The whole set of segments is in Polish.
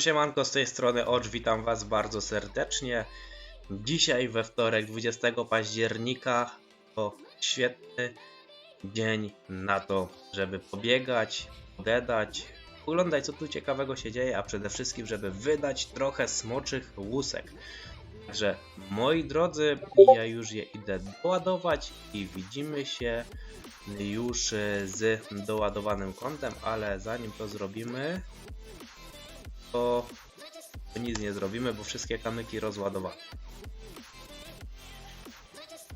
Siemanko, z tej strony Ocz, witam was bardzo serdecznie. Dzisiaj we wtorek 20 października to świetny dzień na to, żeby pobiegać, podedać, oglądać co tu ciekawego się dzieje, a przede wszystkim, żeby wydać trochę smoczych łusek. Także moi drodzy, ja już je idę doładować i widzimy się już z doładowanym kątem, ale zanim to zrobimy, to nic nie zrobimy, bo wszystkie kamyki rozładowane.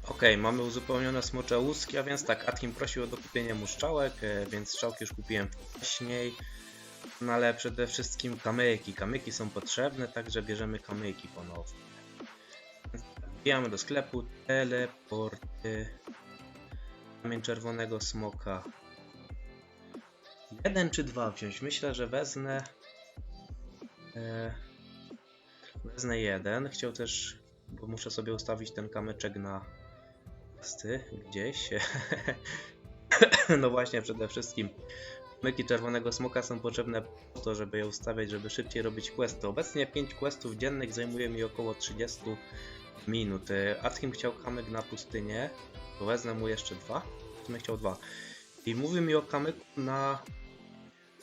Ok, mamy uzupełnione smocze łuski, a więc tak, Atkin prosił o dokupienie mu strzałek, e, więc strzałki już kupiłem wcześniej. No ale przede wszystkim kamyki. Kamyki są potrzebne, także bierzemy kamyki ponownie. Wbijamy do sklepu, teleporty, kamień czerwonego smoka. Jeden czy dwa wziąć? Myślę, że wezmę Wezmę jeden. Chciał też, bo muszę sobie ustawić ten kamyczek na pasty gdzieś. no właśnie, przede wszystkim myki czerwonego smoka są potrzebne po to, żeby je ustawiać, żeby szybciej robić questy. Obecnie 5 questów dziennych zajmuje mi około 30 minut. E, Atkim chciał kamyk na pustynię, wezmę mu jeszcze dwa. Sumie chciał dwa. I mówi mi o kamyku na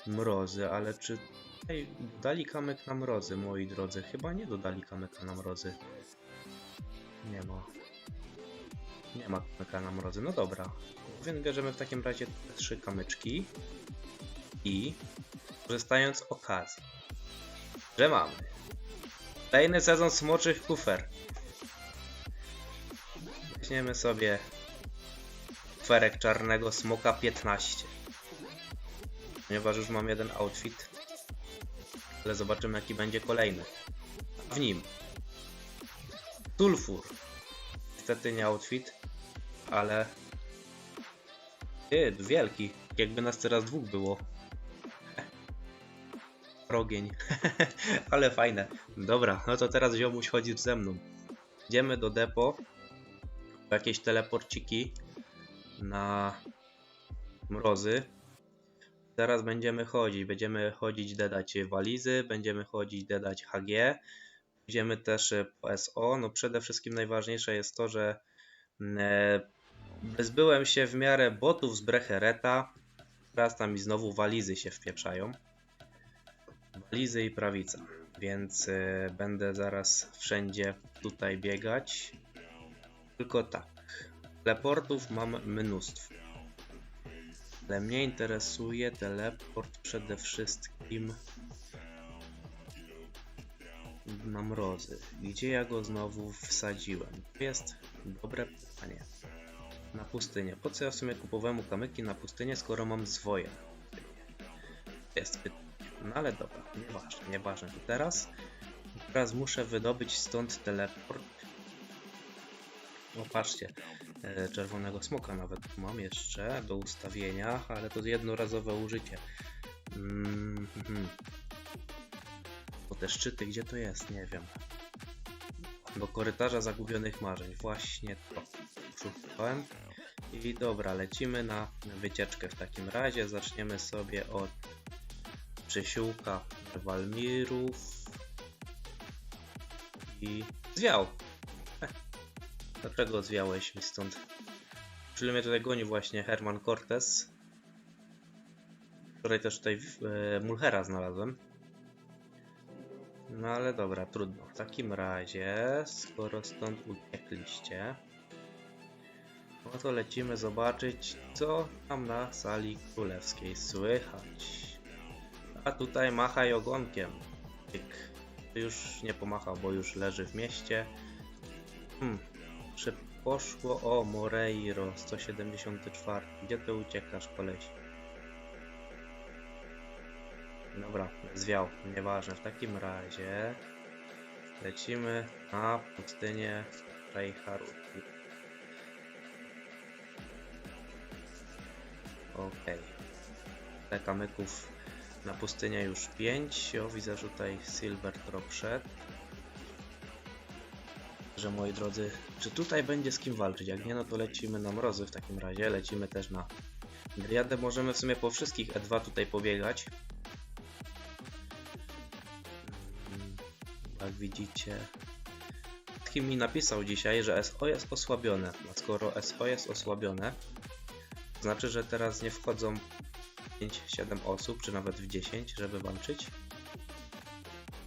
mrozy, ale czy Ej, dodali kamyk na mrozy, moi drodzy. Chyba nie dodali kamyka na mrozy. Nie ma. Nie ma kamyka na mrozy. No dobra. Więc bierzemy w takim razie te trzy kamyczki. I korzystając z okazji, że mamy kolejny sezon smoczych kufer. Weźmiemy sobie kuferek czarnego smoka 15. Ponieważ już mam jeden outfit, ale zobaczymy jaki będzie kolejny. W nim Sulfur. Niestety nie outfit, ale ty, wielki. Jakby nas teraz dwóch było. Rogień. ale fajne. Dobra, no to teraz ziomuś chodzisz ze mną. Idziemy do depo. Po jakieś teleporciki na mrozy. Teraz będziemy chodzić. Będziemy chodzić, dodać walizy, będziemy chodzić, dodać HG. Będziemy też e, SO. No przede wszystkim najważniejsze jest to, że mm, e, wyzbyłem się w miarę botów z Brechereta. Teraz tam mi znowu walizy się wpieprzają. Walizy i prawica. Więc e, będę zaraz wszędzie tutaj biegać. Tylko tak. Teleportów mam mnóstwo. Ale mnie interesuje teleport przede wszystkim na mrozy. Gdzie ja go znowu wsadziłem? To jest dobre pytanie. Na pustynię. Po co ja w sumie kupowałem kamyki na pustynię, skoro mam zwoje? Jest pytanie. No ale dobra, nieważne, nieważne. To teraz, teraz muszę wydobyć stąd teleport. O patrzcie, czerwonego smoka nawet mam jeszcze do ustawienia, ale to jednorazowe użycie. Mm -hmm. Bo te szczyty, gdzie to jest? Nie wiem. Do korytarza zagubionych marzeń. Właśnie to szukałem. I dobra, lecimy na wycieczkę w takim razie. Zaczniemy sobie od przysiłka Walmirów i zwiał. Dlaczego zwiałeś mi stąd? Czyli mnie tutaj goni właśnie Herman Cortez. Wczoraj też tutaj e, Mulhera znalazłem. No ale dobra, trudno. W takim razie, skoro stąd uciekliście, no to lecimy zobaczyć, co tam na sali królewskiej słychać. A tutaj machaj ogonkiem. Tyk. Już nie pomachał, bo już leży w mieście. Hmm, czy poszło o Moreiro 174? Gdzie ty uciekasz, koleś? Dobra, zwiał, nieważne. W takim razie lecimy na pustynię Rejharuki. Okej. Okay. kamyków na pustynię już 5. O, widzę, że tutaj Silver Drop szedł. Że moi drodzy, czy tutaj będzie z kim walczyć? Jak nie, no to lecimy na mrozy w takim razie. Lecimy też na Driadę. Możemy w sumie po wszystkich E2 tutaj pobiegać. Jak widzicie. Kim mi napisał dzisiaj, że SO jest osłabione. A skoro SO jest osłabione, to znaczy, że teraz nie wchodzą 5-7 osób, czy nawet w 10, żeby walczyć.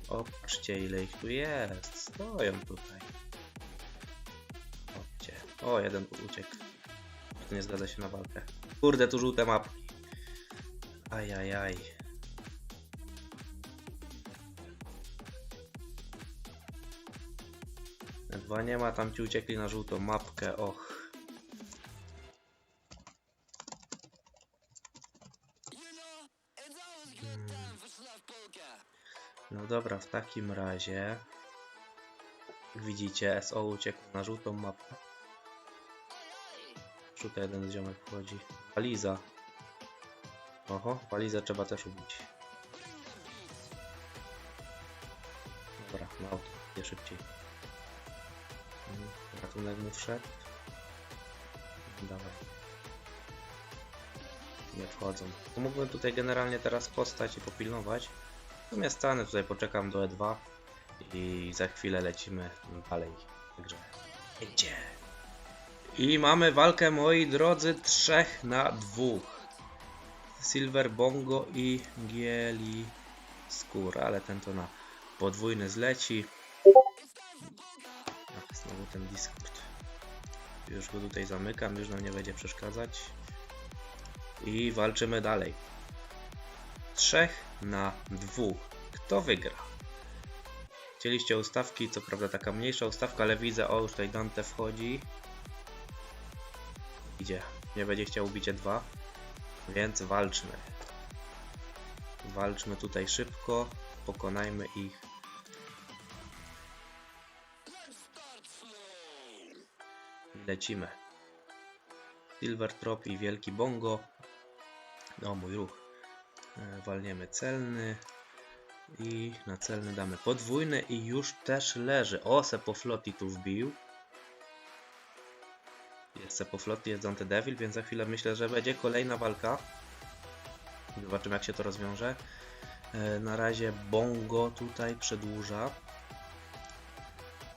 O, patrzcie ile ich tu jest. Stoją tutaj. O, jeden uciekł. To nie zgadza się na walkę. Kurde, tu żółte mapki. Ajajaj. Dwa nie ma, tam ci uciekli na żółtą mapkę, och. No dobra, w takim razie widzicie, SO uciekł na żółtą mapę. Żółty jeden ziomek wchodzi. Paliza. Oho, palizę trzeba też ubić. Dobra, na auto, szybciej. Mm, Ratunek mu wszedł. Dawaj. Nie wchodzą. To mógłbym tutaj generalnie teraz postać i popilnować. Natomiast stanę tutaj, poczekam do E2 i za chwilę lecimy dalej. Także jedzie. I mamy walkę, moi drodzy, trzech na dwóch. Silver Bongo i Gieli Skór, ale ten to na podwójny zleci. Ach, znowu ten Discord. Już go tutaj zamykam, już nam nie będzie przeszkadzać. I walczymy dalej. Trzech na dwóch. Kto wygra? Chcieliście ustawki, co prawda taka mniejsza ustawka, ale widzę, o już tutaj Dante wchodzi. Idzie. Nie będzie chciał bicie dwa. Więc walczmy. Walczmy tutaj szybko. Pokonajmy ich. Lecimy. Silver Trop i Wielki Bongo. No, mój ruch. E, Walniemy celny. I na celny damy podwójny i już też leży. O, Sepofloti tu wbił. Jest Sepofloti, jest Dante Devil, więc za chwilę myślę, że będzie kolejna walka. Zobaczymy jak się to rozwiąże. E, Na razie Bongo tutaj przedłuża.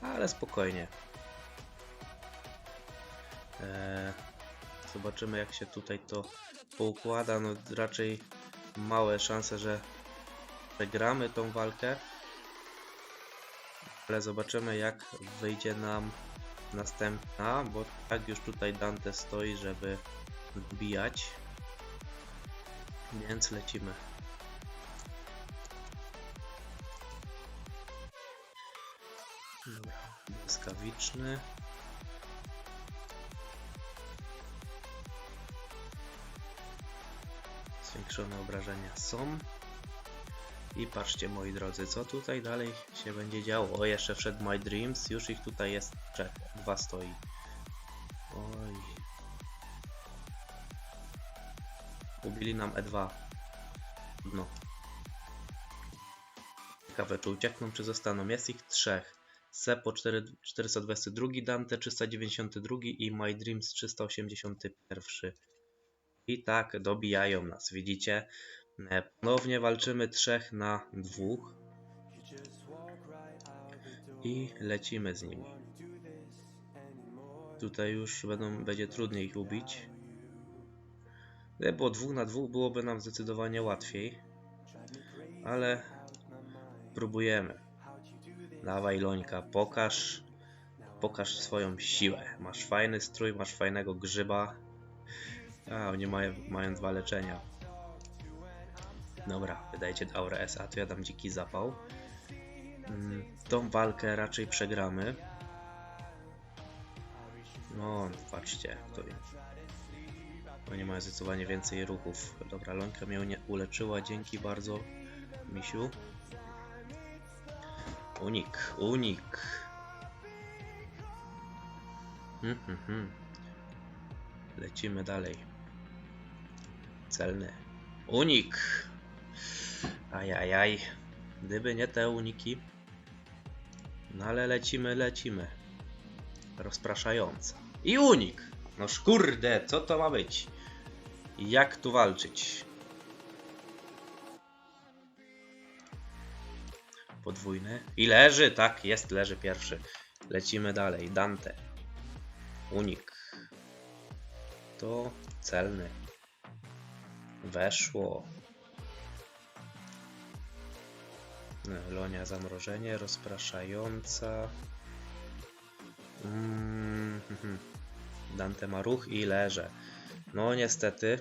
Ale spokojnie. E, Zobaczymy jak się tutaj to poukłada. No raczej małe szanse, że przegramy tą walkę. Ale zobaczymy jak wyjdzie nam następna, bo tak już tutaj Dante stoi, żeby wbijać. Więc lecimy. Błyskawiczny. Zwiększone obrażenia są. I patrzcie moi drodzy, co tutaj dalej się będzie działo. O, jeszcze wszedł My Dreams, już ich tutaj jest trzech, dwa stoi. Oj. Ubili nam E2. No. Ciekawe, czy uciekną, czy zostaną. Jest ich trzech. Sepo 4, 422, Dante 392 i My Dreams 381. I tak dobijają nas, widzicie? Ponownie walczymy trzech na dwóch. I lecimy z nimi. Tutaj już będą, będzie trudniej ich ubić. Gdyby było dwóch na dwóch, byłoby nam zdecydowanie łatwiej. Ale próbujemy. Dawaj Lońka, pokaż, pokaż swoją siłę. Masz fajny strój, masz fajnego grzyba. A, oni mają, mają dwa leczenia. Dobra, wydajcie Aurę S, a to ja dam dziki zapał. Mm, Tą walkę raczej przegramy. No, patrzcie, to Oni mają zdecydowanie więcej ruchów. Dobra, Lońka mnie nie uleczyła, dzięki bardzo, misiu. Unik, unik. Hmm, hmm. Lecimy dalej. Celny. Unik. Ajajaj. Gdyby nie te uniki. No ale lecimy, lecimy. Rozpraszająca. I unik. No szkurde, co to ma być? Jak tu walczyć? podwójny. I leży, tak, jest, leży pierwszy. Lecimy dalej. Dante. Unik. To celny. Weszło. Lonia zamrożenie, rozpraszająca. Mm, mhm. Dante ma ruch i leże. No niestety.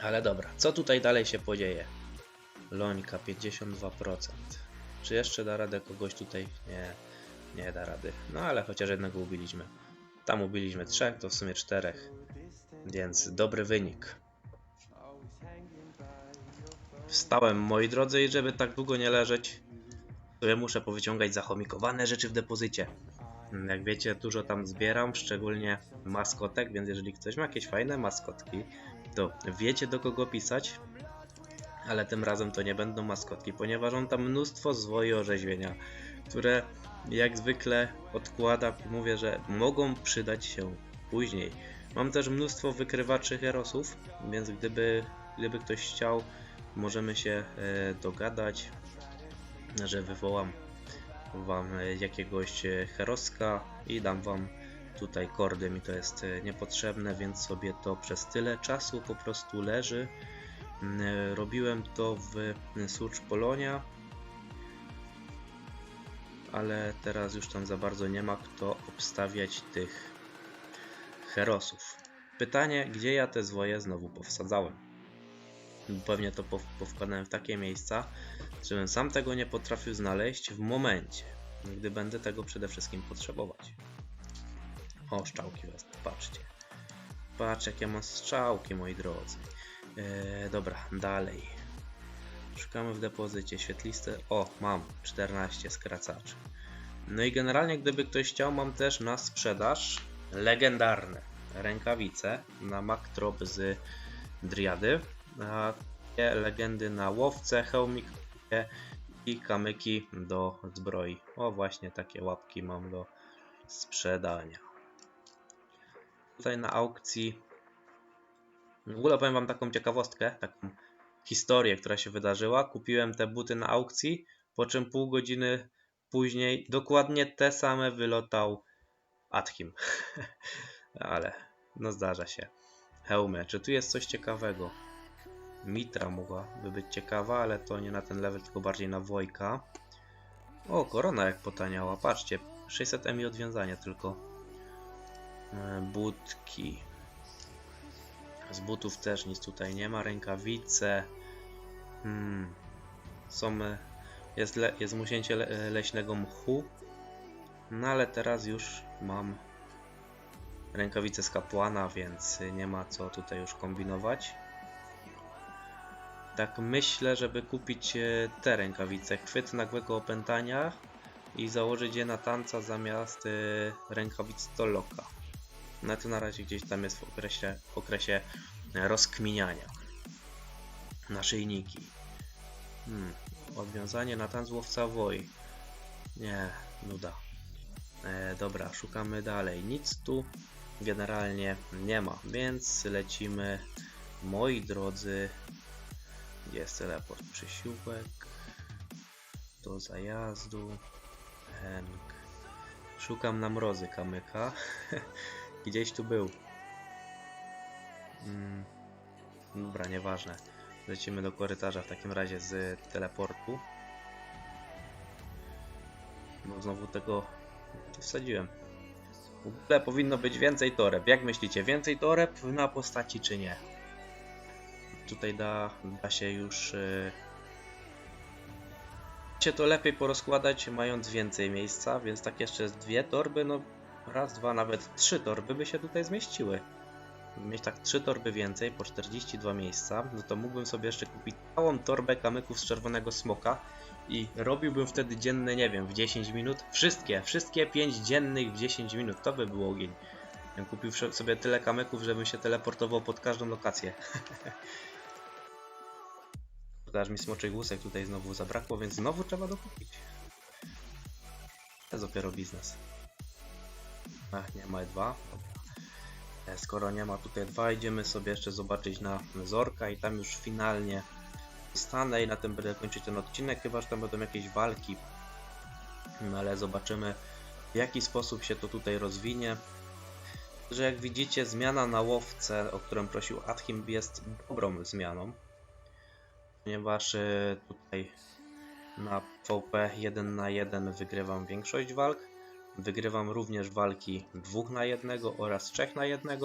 Ale dobra, co tutaj dalej się podzieje? Lońka 52%. Czy jeszcze da radę kogoś tutaj? Nie, nie da rady. No ale chociaż jednego ubiliśmy. Tam ubiliśmy trzech, to w sumie czterech. Więc dobry wynik. Wstałem moi drodzy i żeby tak długo nie leżeć, to ja muszę powyciągać zachomikowane rzeczy w depozycie. Jak wiecie, dużo tam zbieram, szczególnie maskotek, więc jeżeli ktoś ma jakieś fajne maskotki, to wiecie do kogo pisać, ale tym razem to nie będą maskotki, ponieważ mam tam mnóstwo zwoi orzeźwienia, które jak zwykle odkładam mówię, że mogą przydać się później. Mam też mnóstwo wykrywaczy herosów, więc gdyby, gdyby ktoś chciał, możemy się e, dogadać, że wywołam wam e, jakiegoś e, heroska i dam wam tutaj kordy. Mi to jest niepotrzebne, więc sobie to przez tyle czasu po prostu leży. Mm, Robiłem to w Surge Polonia, ale teraz już tam za bardzo nie ma kto obstawiać tych herosów. Pytanie, gdzie ja te zwoje znowu powsadzałem? Pewnie to pow- powkładałem w takie miejsca, żebym sam tego nie potrafił znaleźć w momencie, gdy będę tego przede wszystkim potrzebować. O, szczałki wezmę, patrzcie. Patrz jakie mam strzałki, moi drodzy. E, dobra, dalej. Szukamy w depozycie świetliste. O, mam 14 skracaczy. No i generalnie, gdyby ktoś chciał, mam też na sprzedaż legendarne rękawice na Maktrop z Driady. A takie legendy na łowce, hełmik i kamyki do zbroi. O, właśnie takie łapki mam do sprzedania. Tutaj na aukcji. W ogóle powiem Wam taką ciekawostkę, taką historię, która się wydarzyła. Kupiłem te buty na aukcji, po czym pół godziny później dokładnie te same wylotał Atchim. Ale no zdarza się. Hełmy, czy tu jest coś ciekawego? Mitra mogłaby być ciekawa, ale to nie na ten level, tylko bardziej na Wojka. O, korona jak potaniała, patrzcie. 600 MI odwiązania tylko. E, Budki. Z butów też nic tutaj nie ma. Rękawice. Hmm. Są, e, jest, le, jest musięcie le, e, leśnego mchu. No ale teraz już mam rękawice z kapłana, więc nie ma co tutaj już kombinować. Tak myślę, żeby kupić e, te rękawice. Chwyt nagłego opętania i założyć je na tanca zamiast e, rękawic Toloka. No to na razie gdzieś tam jest w okresie, w okresie e, rozkminiania. Naszyjniki. Hmm. Odwiązanie na tanc łowca woi. Nie, nuda. E, dobra, szukamy dalej. Nic tu generalnie nie ma, więc lecimy, moi drodzy. Jest teleport? Przysiłek. Do zajazdu. Szukam na mrozy kamyka. Gdzieś tu był. Mm. Dobra, nieważne. Lecimy do korytarza w takim razie z teleportu. No znowu tego wsadziłem. W ogóle powinno być więcej toreb. Jak myślicie, więcej toreb na postaci czy nie? Tutaj da, da się już yy, się to lepiej porozkładać, mając więcej miejsca, więc tak jeszcze z dwie torby, no raz, dwa, nawet trzy torby by się tutaj zmieściły. Mieć tak trzy torby więcej, po 42 miejsca, no to mógłbym sobie jeszcze kupić całą torbę kamyków z czerwonego smoka i robiłbym wtedy dzienne, nie wiem, w 10 minut. Wszystkie, wszystkie 5 dziennych w 10 minut, to by był ogień. Kupił sobie tyle kamyków, żebym się teleportował pod każdą lokację. Aż mi smoczych łusek tutaj znowu zabrakło, więc znowu trzeba dokupić. To jest dopiero biznes. Ach, nie ma dwa. Dobra. E, Skoro nie ma tutaj dwa, idziemy sobie jeszcze zobaczyć na Zorka i tam już finalnie zostanę i na tym będę kończyć ten odcinek, chyba że tam będą jakieś walki. No ale zobaczymy w jaki sposób się to tutaj rozwinie. Że jak widzicie zmiana na łowcę, o którą prosił Adhim jest dobrą zmianą. Ponieważ e, tutaj na VP 1 na 1 wygrywam większość walk. Wygrywam również walki 2 na 1 oraz 3 na 1.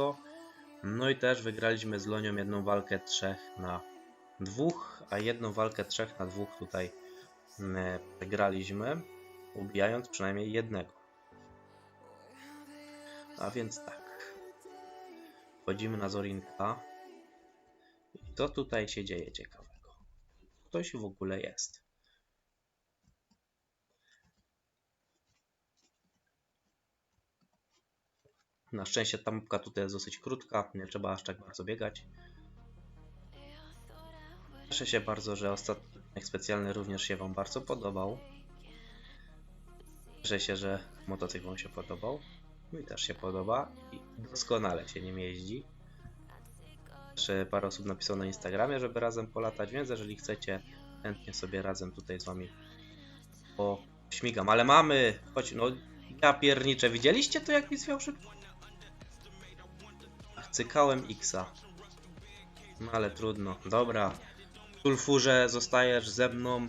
No i też wygraliśmy z Lonią jedną walkę 3 na 2, a jedną walkę 3 na 2 tutaj wygraliśmy, ubijając przynajmniej jednego. A więc tak. Wchodzimy na Zorinka. I co tutaj się dzieje ciekawego? Ktoś w ogóle jest. Na szczęście ta mapka tutaj jest dosyć krótka, nie trzeba aż tak bardzo biegać. Cieszę się bardzo, że ostatni specjalny również się Wam bardzo podobał. Cieszę się, że motocykl Wam się podobał. Mi też się podoba i doskonale się nim jeździ. E, parę osób napisało na Instagramie, żeby razem polatać, więc jeżeli chcecie, chętnie sobie razem tutaj z Wami pośmigam. Ale mamy! Chodź, no ja. Widzieliście to jak mi zwiał szybko? Cykałem Xa. No ale trudno. Dobra. Sulfurze, zostajesz ze mną.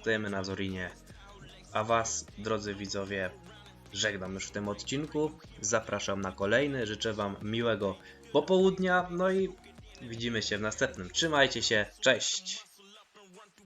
Stajemy na Zorinie. A was, drodzy widzowie, żegnam już w tym odcinku. Zapraszam na kolejny. Życzę wam miłego popołudnia. No i widzimy się w następnym. Trzymajcie się. Cześć!